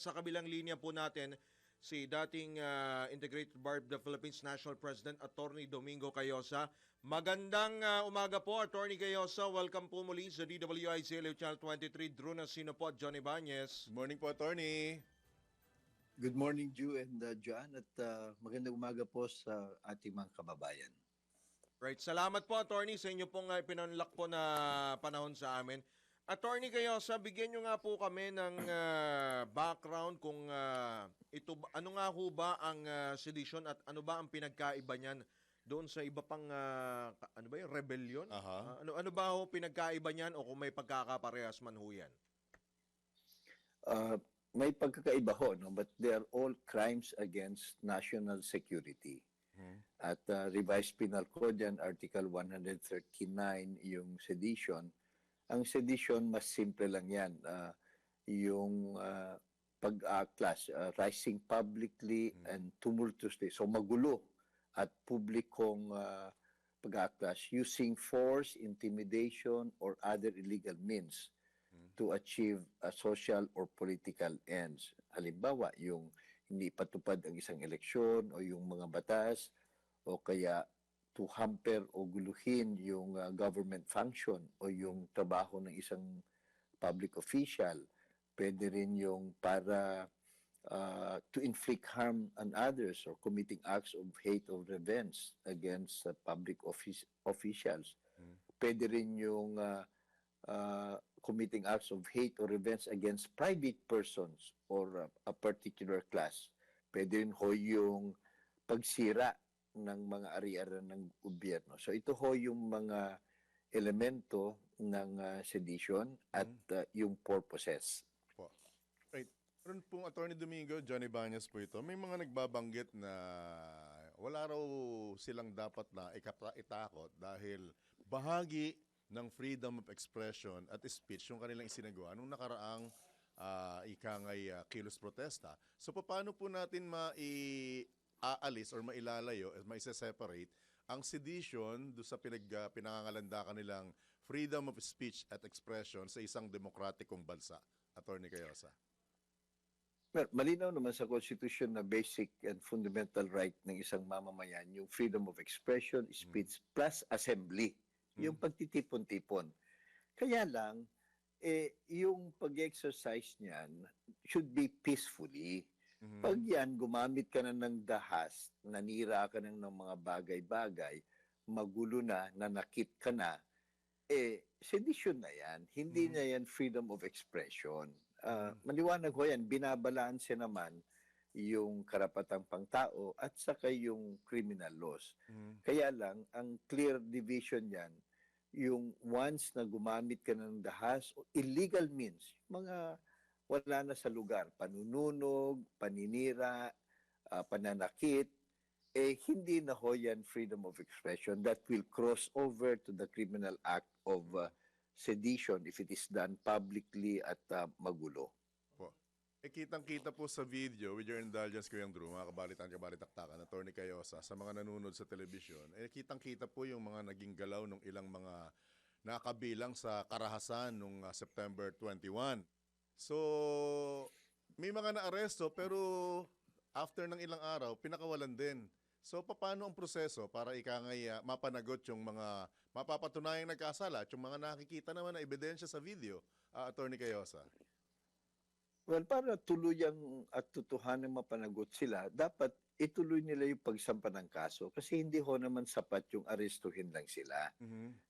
sa kabilang linya po natin si dating ah, Integrated Bar of the Philippines National President Attorney Domingo Cayosa. Magandang ah, umaga po Attorney Cayosa. Welcome po muli sa DWIC Leo Channel 23. Drew Nasino po at Johnny Banez. Good morning po, attorney. Good morning, Ju and uh, John, at uh, magandang umaga po sa ating mga kababayan. Right. Salamat po, Attorney, sa inyo pong uh, pinanlak po na panahon sa amin. Attorney Cayosa, bigyan nyo nga po kami ng ah, background kung ah, ito ano nga ho ba ang ah, sedition at ano ba ang pinagkaiba niyan doon sa iba pang ka- ano ba yun, rebellion? Ah, ano ano ba ho pinagkaiba niyan o kung may pagkakaparehas man ho yan? Uh, may pagkakaiba ho, no? but they are all crimes against national security. At uh, revised penal code yan, Article 139, yung sedition. Ang sedition, mas simple lang yan. Uh, yung uh, pag-class, uh, rising publicly and tumultuously. So magulo at publikong uh, pag-class using force, intimidation, or other illegal means to achieve a social or political ends. Halimbawa, yung hindi patupad ang isang eleksyon o yung mga batas o kaya to hamper o guluhin yung uh, government function o yung trabaho ng isang public official. Pwede rin yung para uh, to inflict harm on others or committing acts of hate or revenge against uh, public office, officials. Pwede rin yung uh, uh, committing acts of hate or revenge against private persons or uh, a particular class. Pwede rin ho yung pagsira ng mga ari-arian ng gobyerno. So ito ho yung mga elemento ng uh, sedition at uh, yung purposes. Po. Right. Meron pong attorney Domingo, Johnny Banyas po ito. May mga nagbabanggit na wala raw silang dapat na itakot dahil bahagi ng freedom of expression at speech yung kanilang isinagawa nung nakaraang uh, ikangay uh, kilos protesta. So paano po natin mai-aalis or mailalayo, at maisa-separate ang sedition do sa pinag, uh, pinangangalandakan nilang freedom of speech at expression sa isang demokratikong bansa? Attorney Cayosa. Well, malinaw naman sa Constitution na basic and fundamental right ng isang mamamayan, yung freedom of expression, speech, plus assembly, yung pagtitipon-tipon. Kaya lang, eh, yung pag-exercise niyan should be peacefully. Pag yan, gumamit ka na ng dahas, nanira ka na ng mga bagay-bagay, magulo na, nanakit ka na, eh, sedition na yan. Hindi na yan freedom of expression. Ah, Maliwanag ho yan, binabalanse naman yung karapatang pangtao at saka yung criminal laws. Kaya lang, ang clear division yan, yung once na gumamit ka ng dahas o illegal means, mga wala na sa lugar, panununog, paninira, ah, pananakit, eh hindi na ho yan freedom of expression that will cross over to the criminal act of uh, sedition if it is done publicly at uh, magulo. Po. E kitang-kita po sa video, with your indulgence, Kuyang Drew, mga kabalitan, kabalitaktakan, Attorney Cayosa, sa mga nanonood sa telebisyon, eh kitang-kita po yung mga naging galaw ng ilang mga nakabilang sa karahasan nung ah, September 21. So, may mga naaresto pero after ng ilang araw, pinakawalan din. So, paano ang proseso para ikangay ah, mapanagot yung mga mapapatunayang nagkasala at yung mga nakikita naman na ebidensya sa video, ah, Attorney Cayosa? Well, para tuluyang at tutuhanan mapanagot sila, dapat ituloy nila yung pagsampa ng kaso kasi hindi ho naman sapat yung arestuhin lang sila.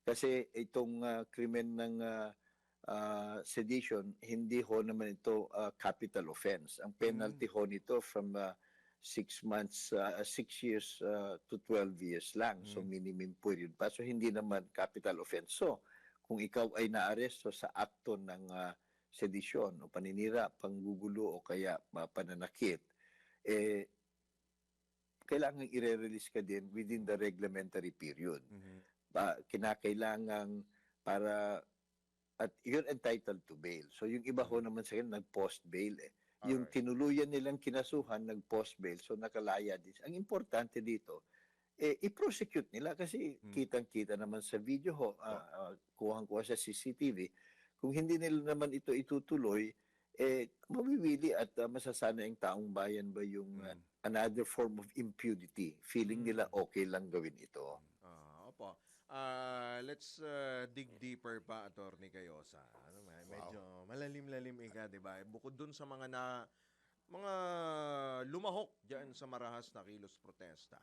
Kasi itong ah, krimen ng ah, ah, sedition, hindi ho naman ito ah, capital offense. Ang penalty ho nito from ah, six months, ah, six years ah, to 12 years lang. So minimum period pa. So hindi naman capital offense. So kung ikaw ay naaresto sa akto ng ah, sedisyon o paninira, panggugulo o kaya ah, pananakit, eh, kailangan i-release ka din within the reglementary period. Ba, kinakailangan para at you're entitled to bail. So yung iba ho naman sa akin nag-post bail eh. Yung Alright. tinuluyan nilang kinasuhan nag-post bail so nakalaya din. Ang importante dito eh i-prosecute nila kasi kitang-kita naman sa video ho, ah, ah, kuhang-kuha sa CCTV. Kung hindi nila naman ito itutuloy, eh, mawiwili at uh, masasana yung taong bayan ba yung uh, Mm. another form of impunity. Feeling nila okay lang gawin ito. Ah, Ah, let's uh, dig deeper pa, Attorney Cayosa. Ano, may- medyo malalim-lalim ika, 'di ba? Bukod dun sa mga na mga lumahok diyan sa marahas na kilos protesta.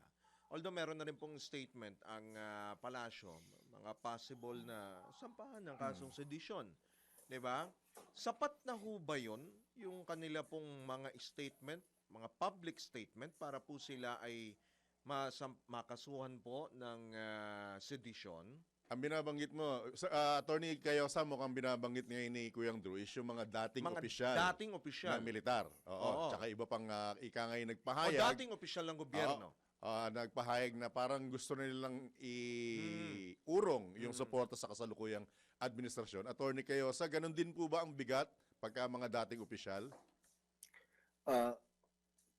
Although meron na rin pong statement ang ah, palasyo, mga possible na sampahan ng kasong sedition. 'Di ba? Sapat na ho ba 'yon yung kanila pong mga statement, mga public statement para po sila ay masam- makasuhan po ng ah, sedition. Ang binabanggit mo, sa, ah, Attorney Cayosa, mukhang binabanggit ngayon ni Kuyang Drew is yung mga dating mga opisyal dating opisyal. ng militar. Oo. Oo. Tsaka iba pang uh, ika ngayon o nagpahayag. dating opisyal ng gobyerno. ah, nagpahayag na parang gusto na nilang iurong yung Mm. suporta sa kasalukuyang administrasyon. Attorney Cayosa, ganun din po ba ang bigat pagka mga dating opisyal? Uh,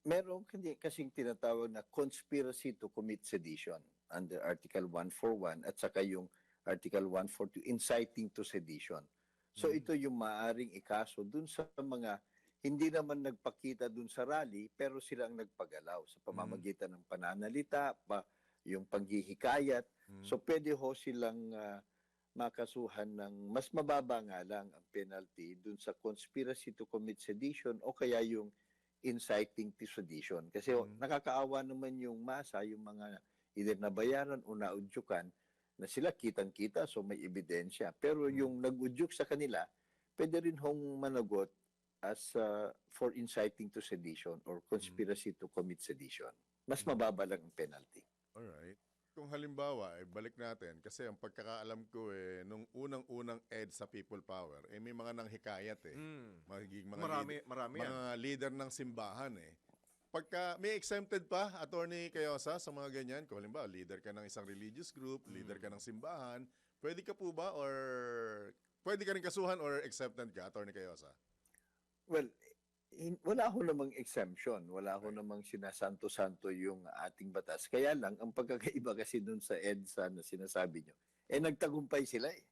meron kasi kasing tinatawag na conspiracy to commit sedition under Article 141 at saka yung Article 142 inciting to sedition. So Mm. ito yung maaring ikaso dun sa mga hindi naman nagpakita dun sa rally pero sila ang nagpagalaw sa pamamagitan ng pananalita, pa, yung panghihikayat. Mm. So pwede ho silang ah, makasuhan ng mas mababa nga lang ang penalty dun sa conspiracy to commit sedition o kaya yung inciting to sedition. Kasi Mm. nakakaawa naman yung masa, yung mga either nabayaran o naudyukan na sila kitang-kita so may ebidensya. Pero Mm. yung nag-udyok sa kanila, pwede rin hong managot as ah, for inciting to sedition or conspiracy to commit sedition. Mas Mm. mababa lang ang penalty. Alright. Kung halimbawa, eh, balik natin, kasi ang pagkakaalam ko eh, nung unang-unang ed sa People Power, eh may mga nanghikayat eh. Mm. Magiging mga, Marami, lead- marami yan. mga leader ng simbahan eh. Pagka may exempted pa, Attorney Cayosa, sa mga ganyan, kung halimbawa, leader ka ng isang religious group, leader ka ng simbahan, pwede ka po ba or pwede ka rin kasuhan or accepted ka, Attorney Cayosa? Well, hin- wala ho namang exemption. Wala ho namang sinasanto-santo yung ating batas. Kaya lang, ang pagkakaiba kasi dun sa EDSA na sinasabi nyo, eh nagtagumpay sila eh.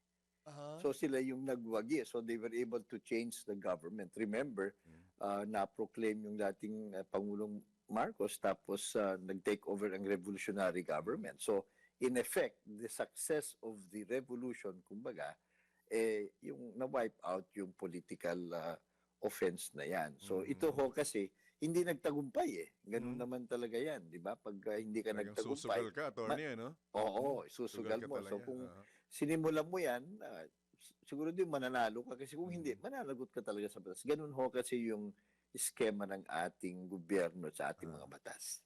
So sila yung nagwagi. So they were able to change the government. Remember, Mm. uh, na-proclaim yung dating uh, Pangulong Marcos tapos uh, nag-take over ang revolutionary government. So in effect, the success of the revolution, kumbaga, eh, yung na-wipe out yung political uh, offense na yan. So Mm. ito ho kasi, hindi nagtagumpay eh. Ganun Mm. naman talaga yan, di ba? Pag uh, hindi ka Talagang nagtagumpay, susugal ka, Attorney, ano? oo, Susugal susugal mo. So talaga. kung aha. sinimulan mo yan, s- siguro din mananalo ka. Kasi kung hindi, Mm. mananagot ka talaga sa batas. Ganun ho kasi yung eskema ng ating gobyerno sa ating Ah. mga batas.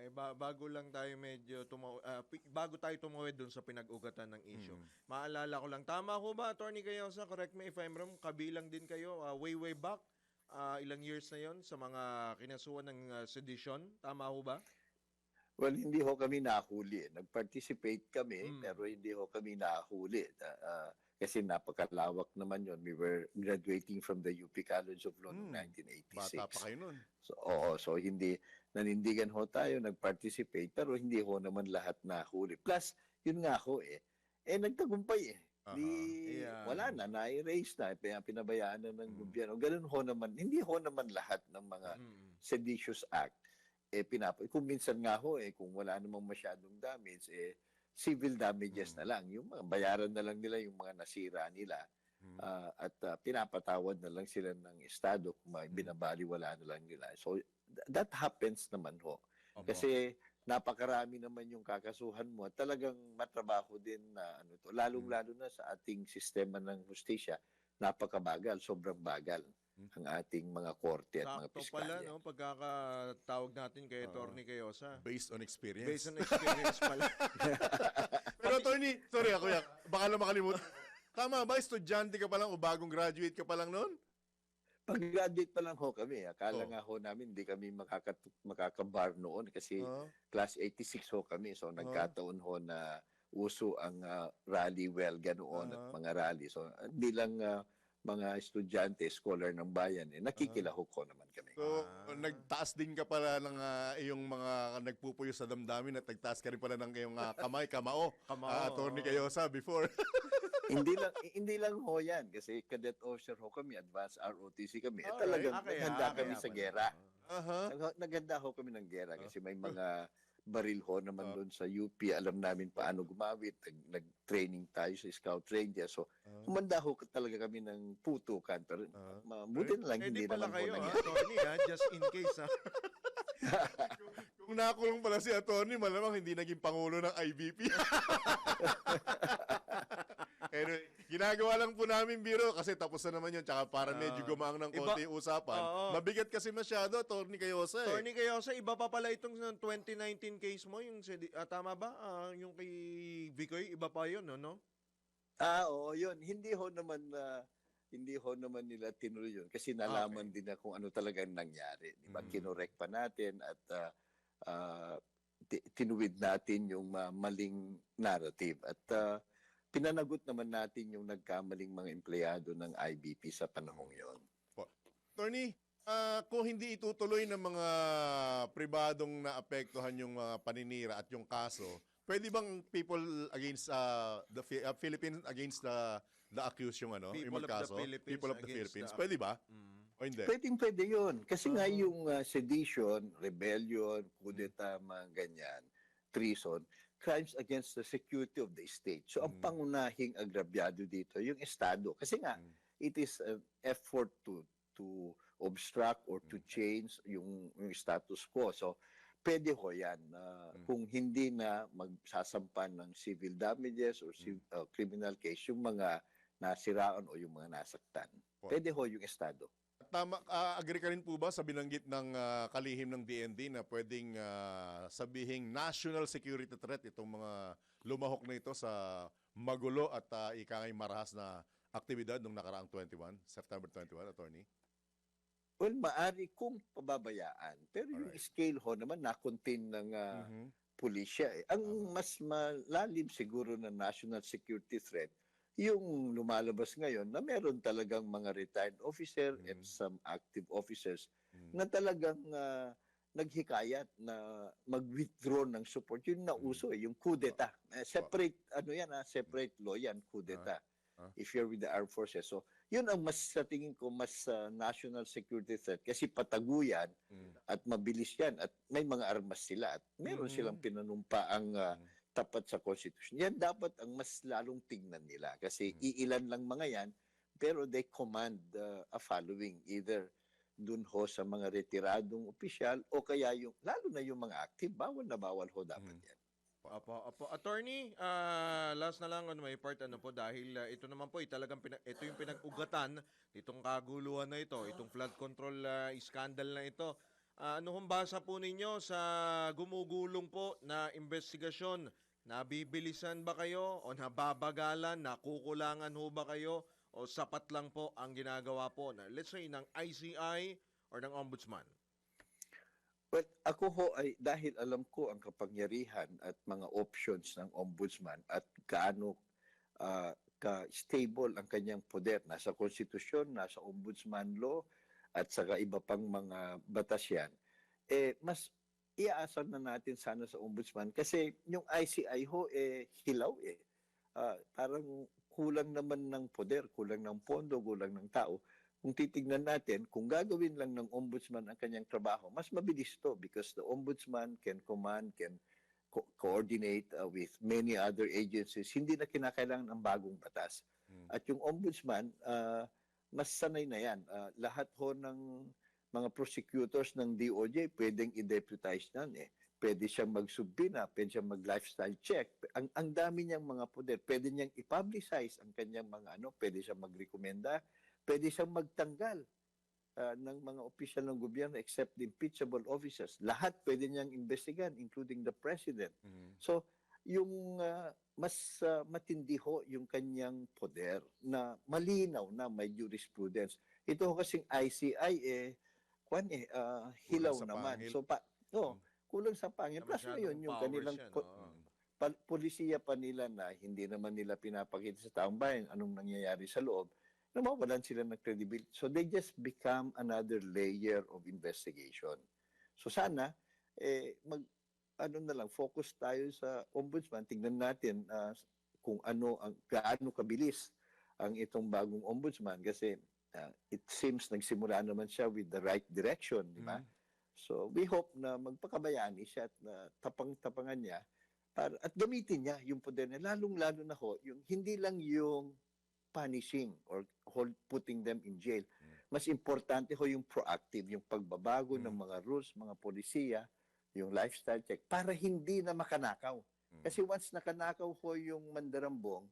Eh, ba- bago lang tayo medyo tumaw ah, pi- bago tayo tumawid dun sa pinag-ugatan ng issue. Mm. Maalala ko lang, tama ko ba, Attorney Cayosa? Correct me if I'm wrong, kabilang din kayo ah, way way back, ah, ilang years na yon sa mga kinasuhan ng ah, sedition. Tama ho ba? Well, hindi ho kami nahuli. Nag-participate kami, Mm. pero hindi ho kami nahuli. Ah, ah, kasi napakalawak naman yon. We were graduating from the UP College of Law noong Mm. 1986. Bata pa kayo nun. So, oo, so hindi, nanindigan ho tayo, nag-participate, pero hindi ho naman lahat nahuli. Plus, yun nga ho eh, eh nagtagumpay eh. Aha. Di, Ayan. wala na, na-erase na, pina- pinabayaan na ng Mm. gobyerno. Ganun ho naman, hindi ho naman lahat ng mga Mm. seditious act, eh pinapa, kung minsan nga ho eh, kung wala namang masyadong damage, eh, civil damages Mm. na lang. Yung mga bayaran na lang nila yung mga nasira nila ah, at ah, pinapatawad na lang sila ng Estado kung may Mm. binabaliwala na lang nila. So, th- that happens naman ho. Opo. Kasi napakarami naman yung kakasuhan mo at talagang matrabaho din na ano to. Lalong-lalo na sa ating sistema ng hustisya, napakabagal, sobrang bagal. Ang ating mga korte at mga Sakto pala, piskalya. no? Pagkakatawag natin kay. Attorney Cayosa. Based on experience. Based on experience pala. Pero attorney, sorry ako yan. Baka lang makalimutan. Tama ba, estudyante ka pa lang o bagong graduate ka pa lang noon? Pag-graduate pa lang ho kami. Akala Oh. nga ho namin hindi kami makakat makakabar noon kasi Oo. class 86 ho kami. So nagkataon ho na uso ang ah, rally well ganoon at Ah. mga rally. So ah, bilang ah, mga estudyante, scholar ng bayan, eh, nakikilahok ko naman kami. So, Ah. nagtaas din ka pala ng ah, iyong mga nagpupuyo sa damdamin at nagtaas ka rin pala ng iyong ah, kamay, kamao. Kamao, Ah, Attorney oo. Cayosa before. hindi lang hindi lang ho yan kasi cadet officer ho kami, advanced ROTC kami. Eh, Alright. talagang Ah, kaya- handa ah, kami kaya sa pala. gera. Nag- Naganda ho kami ng gera Ah. kasi may mga baril ho naman Ah. doon sa UP. Alam namin paano gumamit. Nag- Nag-training tayo sa Scout Ranger. So, Ah. humanda ho talaga kami ng putukan. Pero Ah. mabuti na lang, Eh, hindi naman kayo, ha, nangyari. Tony, ha? Just in case, ha? Kung nakulong pala si Attorney, malamang hindi naging pangulo ng IBP. anyway, ginagawa lang po namin biro kasi tapos na naman yun. Tsaka para medyo Ah. gumaang ng Iba- konti usapan. Oo. Mabigat kasi masyado, Attorney Cayosa eh. Tony Cayosa, iba pa pala itong sa 2019 case mo, yung sedi- ah, tama ba? Ah, yung kay Vicoy, iba pa yun, no? no? Ah, oo, yun. Hindi ho naman na hindi ho naman nila tinuloy yun kasi nalaman din na kung ano talagang nangyari. Di ba? Mm. Kinorek pa natin at ah, ti- tinuwid natin yung ah, maling narrative. At ah, pinanagot naman natin yung nagkamaling mga empleyado ng IBP sa panahong yon. Attorney, ah, kung hindi itutuloy ng mga pribadong naapektuhan yung mga paninira at yung kaso, pwede bang people against ah, the Fi- ah, Philippines against the the accused yung ano, People yung of the magkaso? Philippines people of the against Philippines. the- Pwede ba? Mm. O hindi? Pwedeng pwede yun. Kasi nga Oo. yung ah, sedition, rebellion, kudeta, mga ganyan, treason, crimes against the security of the state. So ang Mm. pangunahing agrabyado dito, yung Estado. Kasi nga, Mm. it is an effort to to obstruct or to Mm. change yung, yung status quo. So, pwede ho yan. na Mm. Kung hindi na magsasampan ng civil damages or civ- Mm. uh, criminal case yung mga nasiraan o yung mga nasaktan. Po. Pwede ho yung Estado. Tama, ah, agree ka rin po ba sa binanggit ng ah, kalihim ng DND na pwedeng ah, sabihing national security threat itong mga lumahok na ito sa magulo at uh, ikangay marahas na aktibidad nung nakaraang 21, September 21, attorney? Well, maari kung pababayaan. Pero yung Alright. scale ho naman, na-contain ng ah, Mhm. pulisya. Eh. Ang mas malalim siguro na national security threat, yung lumalabas ngayon na meron talagang mga retired officer and Mhm. some active officers Mhm. na talagang ah, naghikayat na mag-withdraw ng support. Yun na Mhm. uso eh, yung kudeta. Eh, separate, ano yan ah, separate law yan, kudeta. Ah. If you're with the armed forces. So, yun ang mas sa tingin ko mas ah, national security threat kasi pataguyan Mhm. at mabilis yan at may mga armas sila at meron Mhm. silang pinanumpa ang Mhm. tapat sa constitution. Yan dapat ang mas lalong tingnan nila kasi Mhm. iilan lang mga yan pero they command ah, a following either dun ho sa mga retiradong opisyal o kaya yung lalo na yung mga active bawal na bawal ho dapat Mhm. yan. Apo, apo. Attorney, ah, last na lang on my part ano po dahil ah, ito naman po ay talagang pina- ito yung pinag-ugatan itong kaguluhan na ito, itong flood control ah, scandal na ito. Ah, ano hong basa po ninyo sa gumugulong po na investigasyon? Nabibilisan ba kayo o nababagalan, nakukulangan ho ba kayo o sapat lang po ang ginagawa po na let's say ng ICI or ng ombudsman? Well, ako ho ay dahil alam ko ang kapangyarihan at mga options ng ombudsman at gaano ah, ka-stable ang kanyang poder. Nasa konstitusyon, nasa ombudsman law, at saka iba pang mga batas yan. Eh, mas iaasan na natin sana sa ombudsman kasi yung ICI ho, eh, hilaw eh. Ah, parang kulang naman ng poder, kulang ng pondo, kulang ng tao kung titignan natin, kung gagawin lang ng ombudsman ang kanyang trabaho, mas mabilis to because the ombudsman can command, can co- coordinate uh, with many other agencies. Hindi na kinakailangan ng bagong batas. Mm. At yung ombudsman, uh, mas sanay na yan. Uh, lahat ho ng mga prosecutors ng DOJ pwedeng i-deputize nan eh. Pwede siyang magsubbina, pwede siyang mag-lifestyle check. Ang, ang dami niyang mga poder. Pwede niyang i-publicize ang kanyang mga ano, pwede siyang magrekomenda, pwede siyang magtanggal ah, ng mga opisyal ng gobyerno except the impeachable officers. Lahat pwede niyang investigan, including the president. Mhm. So, yung ah, mas ah, matindi ho yung kanyang poder na malinaw na may jurisprudence. Ito ho kasing ICI eh, kwan eh, ah, hilaw naman. pangil. So, pa, no, Mm. kulang sa pangil. Plus ngayon, yung kanilang yan, po- oo. pal- polisiya pa nila na hindi naman nila pinapakita sa taong bayan anong nangyayari sa loob, nawawalan sila ng credibility. So they just become another layer of investigation. So sana, eh, mag, ano na lang, focus tayo sa ombudsman. Tingnan natin ah, kung ano, ang, gaano kabilis ang itong bagong ombudsman kasi ah, it seems nagsimula naman siya with the right direction, di ba? So we hope na magpakabayani siya at na tapang-tapangan niya para, at gamitin niya yung poder niya. Lalong-lalo na ho, yung, hindi lang yung punishing or hold, putting them in jail. Mas importante ho yung proactive, yung pagbabago ng mga rules, mga polisiya, yung lifestyle check, para hindi na makanakaw. Kasi once nakanakaw ho yung mandarambong,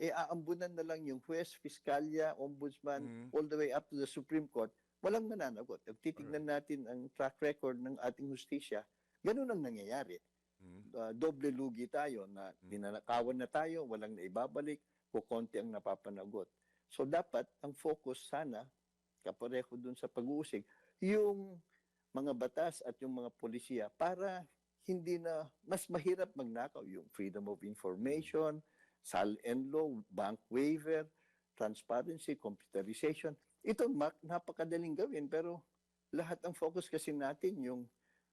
eh aambunan na lang yung huwes, fiskalya, ombudsman, Mm. all the way up to the Supreme Court, walang mananagot. Pag titignan natin ang track record ng ating hustisya, ganun ang nangyayari. Mm. Uh, doble lugi tayo na ninanakawan na tayo, walang naibabalik, kukonti ang napapanagot. So dapat ang focus sana, kapareho dun sa pag-uusig, yung mga batas at yung mga polisiya para hindi na mas mahirap magnakaw yung freedom of information, SAL and law, bank waiver, transparency, computerization. Ito napakadaling gawin pero lahat ang focus kasi natin yung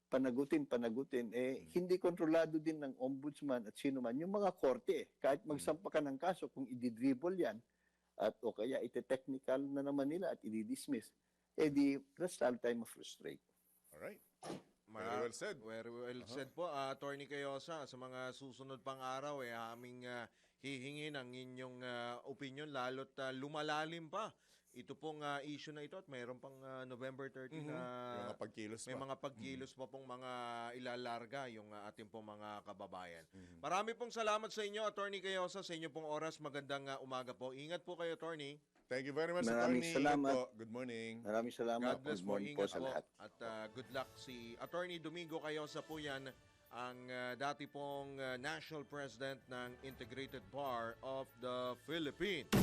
panagutin, panagutin, eh, hindi kontrolado din ng ombudsman at sino man. Yung mga korte, eh, kahit magsampa ka ng kaso, kung i-dribble yan, at o kaya ite-technical na naman nila at i-dismiss, eh di, that's all time frustrate. Alright. Ma- Very well said. Very well said po, ah, Attorney Cayosa. Sa mga susunod pang araw, eh, aming ah, hihingin ang inyong ah, opinion, lalo't ah, lumalalim pa. Ito pong ah, issue na ito at mayroon pang ah, November 30 na Yung mga pagkilos may pa. mga pagkilos pa pong mga ilalarga yung ah, ating pong mga kababayan. Marami pong salamat sa inyo, Attorney Cayosa, sa inyo pong oras. Magandang ah, umaga po. Ingat po kayo, Attorney. Thank you very much, Maraming Attorney. salamat. Po. Good morning. Maraming salamat. God bless Good po. morning po Ingat sa po. lahat. At ah, good luck si Attorney Domingo Cayosa po yan, ang ah, dati pong ah, National President ng Integrated Bar of the Philippines.